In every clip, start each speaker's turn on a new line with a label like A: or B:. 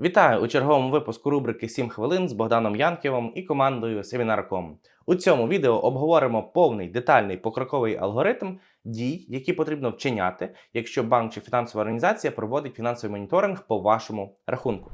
A: Вітаю у черговому випуску рубрики «7 хвилин з Богданом Янківом і командою Семінар.ком. У цьому відео обговоримо повний детальний покроковий алгоритм дій, які потрібно вчиняти, якщо банк чи фінансова організація проводить фінансовий моніторинг по вашому рахунку.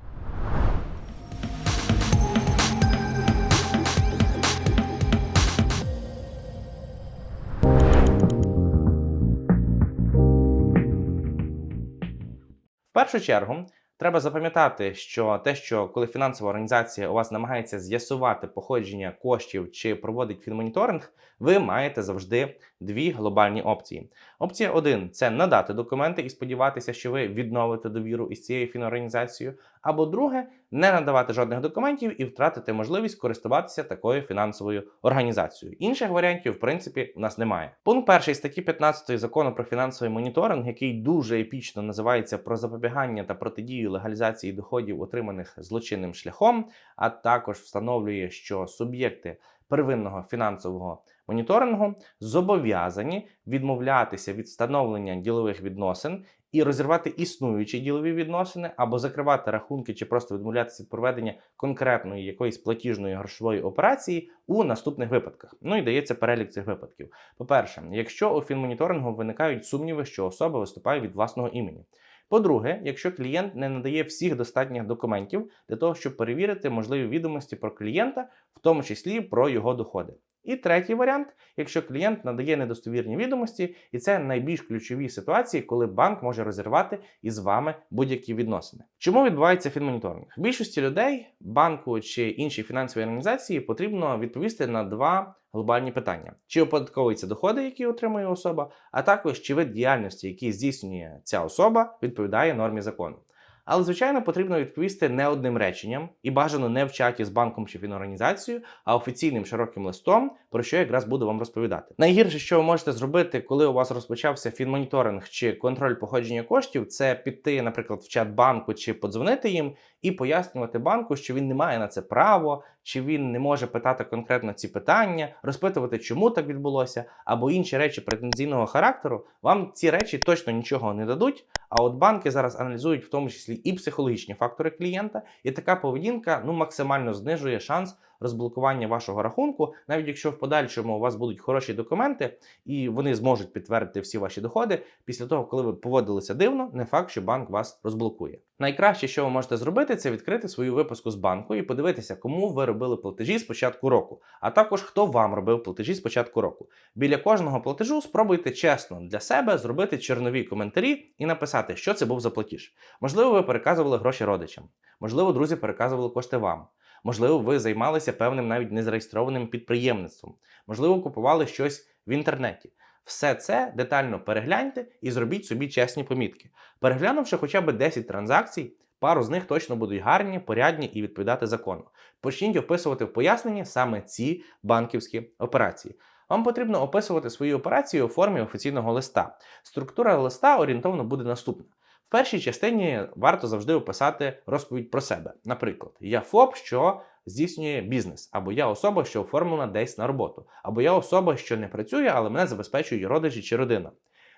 A: В першу чергу треба запам'ятати, що те, що коли фінансова організація у вас намагається з'ясувати походження коштів чи проводить фінмоніторинг, ви маєте завжди дві глобальні опції. Опція 1 це надати документи і сподіватися, що ви відновите довіру із цією фінорганізацією. Або друге не надавати жодних документів і втратити можливість користуватися такою фінансовою організацією. Інших варіантів, в принципі, у нас немає. Пункт перший статті 15 закону про фінансовий моніторинг, який дуже епічно називається про запобігання та протидію легалізації доходів, отриманих злочинним шляхом, а також встановлює, що суб'єкти первинного фінансового моніторингу зобов'язані відмовлятися від встановлення ділових відносин і розірвати існуючі ділові відносини, або закривати рахунки, чи просто відмовлятися від проведення конкретної якоїсь платіжної грошової операції у наступних випадках. Ну і дається перелік цих випадків. По-перше, якщо у фінмоніторингу виникають сумніви, що особа виступає від власного імені. По-друге, якщо клієнт не надає всіх достатніх документів для того, щоб перевірити можливі відомості про клієнта, в тому числі про його доходи. І третій варіант, якщо клієнт надає недостовірні відомості, і це найбільш ключові ситуації, коли банк може розірвати із вами будь-які відносини. Чому відбувається фінмоніторинг? Більшості людей, банку чи іншій фінансовій організації потрібно відповісти на два глобальні питання: чи оподатковуються доходи, які отримує особа, а також чи вид діяльності, який здійснює ця особа, відповідає нормі закону. Але, звичайно, потрібно відповісти не одним реченням і бажано не в чаті з банком чи фінорганізацією, а офіційним широким листом, про що якраз буду вам розповідати. Найгірше, що ви можете зробити, коли у вас розпочався фінмоніторинг чи контроль походження коштів, це піти, наприклад, в чат банку чи подзвонити їм і пояснювати банку, що він не має на це право, чи він не може питати конкретно ці питання, розпитувати, чому так відбулося, або інші речі претензійного характеру. Вам ці речі точно нічого не дадуть. А от банки зараз аналізують в тому числі і психологічні фактори клієнта, і така поведінка ну максимально знижує шанс розблокування вашого рахунку, навіть якщо в подальшому у вас будуть хороші документи і вони зможуть підтвердити всі ваші доходи. Після того, коли ви поводилися дивно, не факт, що банк вас розблокує. Найкраще, що ви можете зробити, це відкрити свою випуску з банку і подивитися, кому ви робили платежі з початку року, а також хто вам робив платежі з початку року. Біля кожного платежу спробуйте чесно для себе зробити чернові коментарі і написати, що це був за платіж. Можливо, ви переказували гроші родичам, можливо, друзі переказували кошти вам. Можливо, ви займалися певним навіть незареєстрованим підприємництвом, можливо, купували щось в інтернеті. Все це детально перегляньте і зробіть собі чесні помітки. Переглянувши хоча б 10 транзакцій, пару з них точно будуть гарні, порядні і відповідати закону. Почніть описувати в поясненні саме ці банківські операції. Вам потрібно описувати свої операції у формі офіційного листа. Структура листа орієнтовно буде наступна. Першій частині варто завжди описати розповідь про себе. Наприклад, я ФОП, що здійснює бізнес, або я особа, що оформлена десь на роботу, або я особа, що не працює, але мене забезпечують родичі чи родина.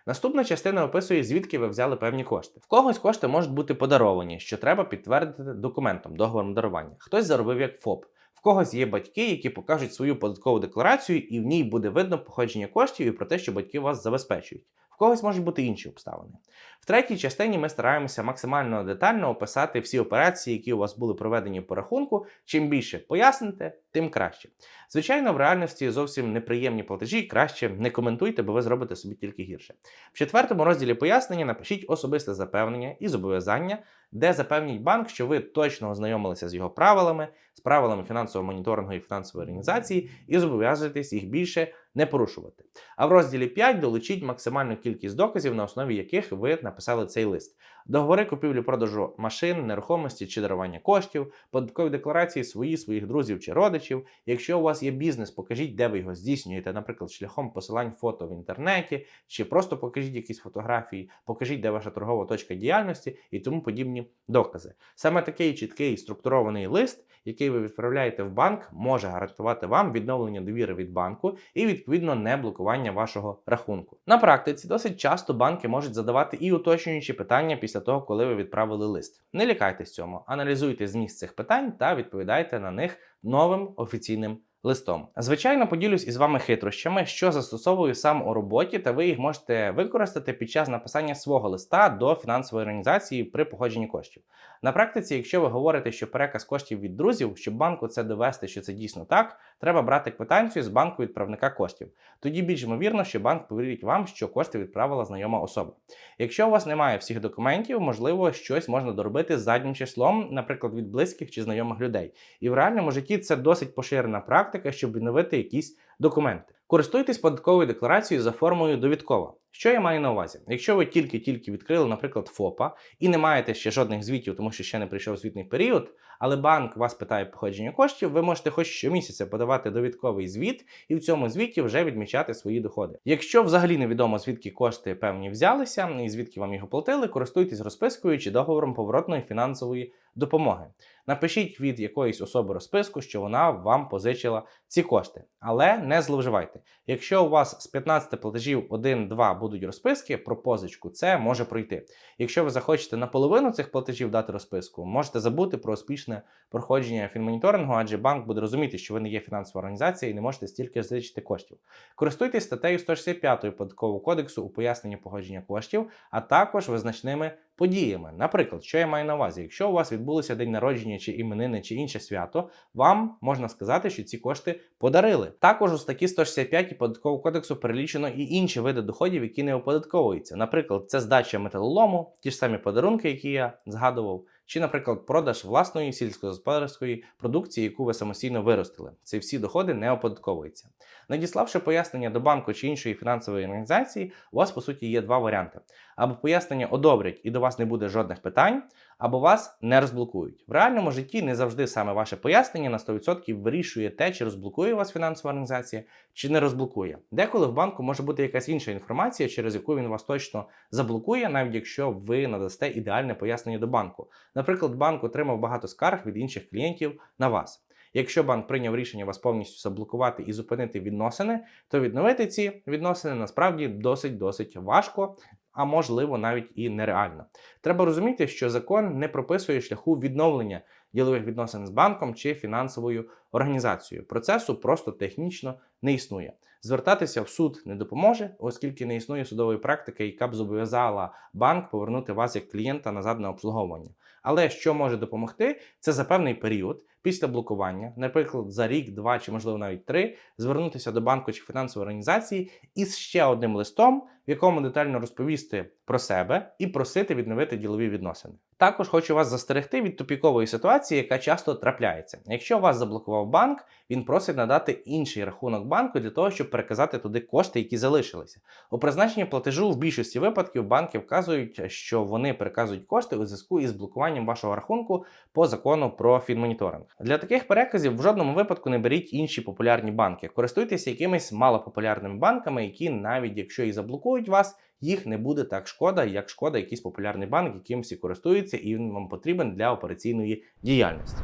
A: Наступна частина описує, звідки ви взяли певні кошти. В когось кошти можуть бути подаровані, що треба підтвердити документом, договором дарування. Хтось заробив як ФОП. Когось є батьки, які покажуть свою податкову декларацію, і в ній буде видно походження коштів і про те, що батьки вас забезпечують. В когось можуть бути інші обставини. В третій частині ми стараємося максимально детально описати всі операції, які у вас були проведені по рахунку. Чим більше поясните, тим краще. Звичайно, в реальності зовсім неприємні платежі краще не коментуйте, бо ви зробите собі тільки гірше. В четвертому розділі пояснення напишіть особисте запевнення і зобов'язання, де запевніть банк, що ви точно ознайомилися з його правилами, з правилами фінансового моніторингу і фінансової організації, і зобов'язуєтесь їх більше не порушувати. А в розділі 5 долучіть максимальну кількість доказів, на основі яких ви написали цей лист. Договори купівлі-продажу машин, нерухомості чи дарування коштів, податкові декларації свої, своїх друзів чи родичів. Якщо у вас є бізнес, покажіть, де ви його здійснюєте, наприклад, шляхом посилань фото в інтернеті, чи просто покажіть якісь фотографії, покажіть, де ваша торгова точка діяльності і тому подібні докази. Саме такий чіткий структурований лист, який ви відправляєте в банк, може гарантувати вам відновлення довіри від банку і відповідь відповідно не блокування вашого рахунку. На практиці досить часто банки можуть задавати і уточнюючі питання після того, коли ви відправили лист. Не лякайтесь цьому, аналізуйте зміст цих питань та відповідайте на них новим офіційним листом. Звичайно, поділюсь із вами хитрощами, що застосовую сам у роботі, та ви їх можете використати під час написання свого листа до фінансової організації при походженні коштів. На практиці, якщо ви говорите, що переказ коштів від друзів, щоб банку це довести, що це дійсно так, треба брати квитанцію з банку відправника коштів. Тоді більш ймовірно, що банк повірить вам, що кошти відправила знайома особа. Якщо у вас немає всіх документів, можливо, щось можна доробити заднім числом, наприклад, від близьких чи знайомих людей. І в реальному житті це досить поширена практика, щоб відновити якісь документи. Користуйтесь податковою декларацією за формою довідкова. Що я маю на увазі? Якщо ви тільки-тільки відкрили, наприклад, ФОПа і не маєте ще жодних звітів, тому що ще не прийшов звітний період, але банк вас питає походження коштів, ви можете хоч щомісяця подавати довідковий звіт і в цьому звіті вже відмічати свої доходи. Якщо взагалі невідомо звідки кошти певні взялися і звідки вам їх оплатили, користуйтесь розпискою чи договором поворотної фінансової допомоги. Напишіть від якоїсь особи розписку, що вона вам позичила ці кошти, але не зловживайте. Якщо у вас з 15 платежів 1-2 будуть розписки про позичку, це може пройти. Якщо ви захочете наполовину цих платежів дати розписку, можете забути про успішне проходження фінмоніторингу, адже банк буде розуміти, що ви не є фінансова організація і не можете стільки зличити коштів. Користуйтесь статтею 165 податкового кодексу у поясненні походження коштів, а також визначними подіями. Наприклад, що я маю на увазі, якщо у вас відбулося день народження чи іменини, чи інше свято, вам можна сказати, що ці кошти подарили. Також у статті 165 податкового кодексу перелічено і інші види доходів, які не оподатковуються. Наприклад, це здача металолому, ті ж самі подарунки, які я згадував. Чи, наприклад, продаж власної сільськогосподарської продукції, яку ви самостійно виростили. Ці всі доходи не оподатковуються. Надіславши пояснення до банку чи іншої фінансової організації, у вас по суті є два варіанти: або пояснення одобрять і до вас не буде жодних питань, або вас не розблокують. В реальному житті не завжди саме ваше пояснення на 100% вирішує те, чи розблокує вас фінансова організація, чи не розблокує. Деколи в банку може бути якась інша інформація, через яку він вас точно заблокує, навіть якщо ви надасте ідеальне пояснення до банку. Наприклад, банк отримав багато скарг від інших клієнтів на вас. Якщо банк прийняв рішення вас повністю заблокувати і зупинити відносини, то відновити ці відносини насправді досить досить важко, а можливо навіть і нереально. Треба розуміти, що закон не прописує шляху відновлення ділових відносин з банком чи фінансовою організацією. Процесу просто технічно не існує. Звертатися в суд не допоможе, оскільки не існує судової практики, яка б зобов'язала банк повернути вас як клієнта назад на обслуговування. Але що може допомогти, це за певний період після блокування, наприклад, за рік, два чи можливо навіть три, звернутися до банку чи фінансової організації із ще одним листом, в якому детально розповісти про себе і просити відновити ділові відносини. Також хочу вас застерегти від тупікової ситуації, яка часто трапляється. Якщо вас заблокував банк, він просить надати інший рахунок банку для того, щоб переказати туди кошти, які залишилися. У призначенні платежу в більшості випадків банки вказують, що вони переказують кошти у зв'язку із блокуванням вашого рахунку по закону про фінмоніторинг. Для таких переказів в жодному випадку не беріть інші популярні банки. Користуйтеся якимись малопопулярними банками, які навіть якщо і заблокують вас, їх не буде так шкода, як шкода якийсь популярний банк, яким всі користуються, і він вам потрібен для операційної діяльності.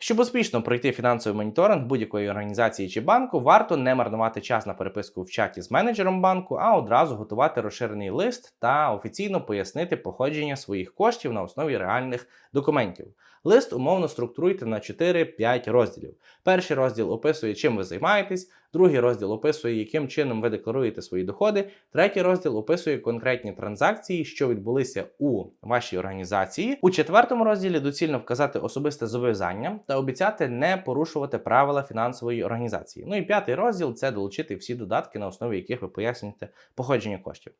A: Щоб успішно пройти фінансовий моніторинг будь-якої організації чи банку, варто не марнувати час на переписку в чаті з менеджером банку, а одразу готувати розширений лист та офіційно пояснити походження своїх коштів на основі реальних документів. Лист умовно структуруйте на 4-5 розділів. Перший розділ описує, чим ви займаєтесь, другий розділ описує, яким чином ви декларуєте свої доходи, третій розділ описує конкретні транзакції, що відбулися у вашій організації. У четвертому розділі доцільно вказати особисте зобов'язання та обіцяти не порушувати правила фінансової організації. Ну і п'ятий розділ це долучити всі додатки, на основі яких ви пояснюєте походження коштів.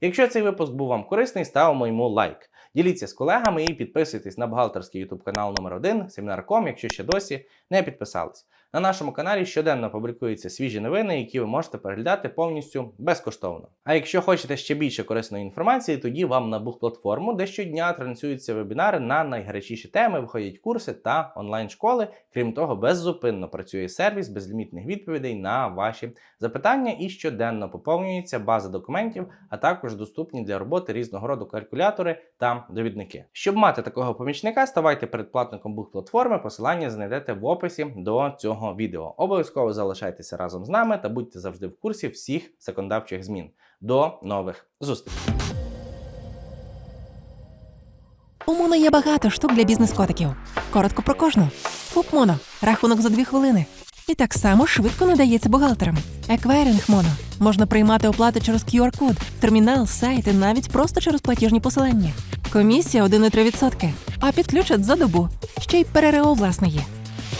A: Якщо цей випуск був вам корисний, ставимо йому лайк. Діліться з колегами і підписуйтесь на бухгалтерський YouTube канал номер 1 Семінар.com, якщо ще досі не підписались. На нашому каналі щоденно публікуються свіжі новини, які ви можете переглядати повністю безкоштовно. А якщо хочете ще більше корисної інформації, тоді вам на бух-платформу, де щодня транслюються вебінари на найгарячіші теми, виходять курси та онлайн-школи. Крім того, беззупинно працює сервіс безлімітних відповідей на ваші запитання і щоденно поповнюється база документів, а також доступні для роботи різного роду калькулятори та довідники. Щоб мати такого помічника, ставайте передплатником бух-платформи, посилання знайдете в описі до цього наступного відео. Обов'язково залишайтеся разом з нами та будьте завжди в курсі всіх законодавчих змін. До нових зустрічей!
B: У Моно є багато штук для бізнес-котиків. Коротко про кожну. ФУП Моно. Рахунок за дві хвилини. І так само швидко надається бухгалтерам. Еквайринг Моно. Можна приймати оплати через QR-код, термінал, сайт і навіть просто через платіжні посилання. Комісія 1,3%, а підключать за добу. Ще й ПРРО власне є.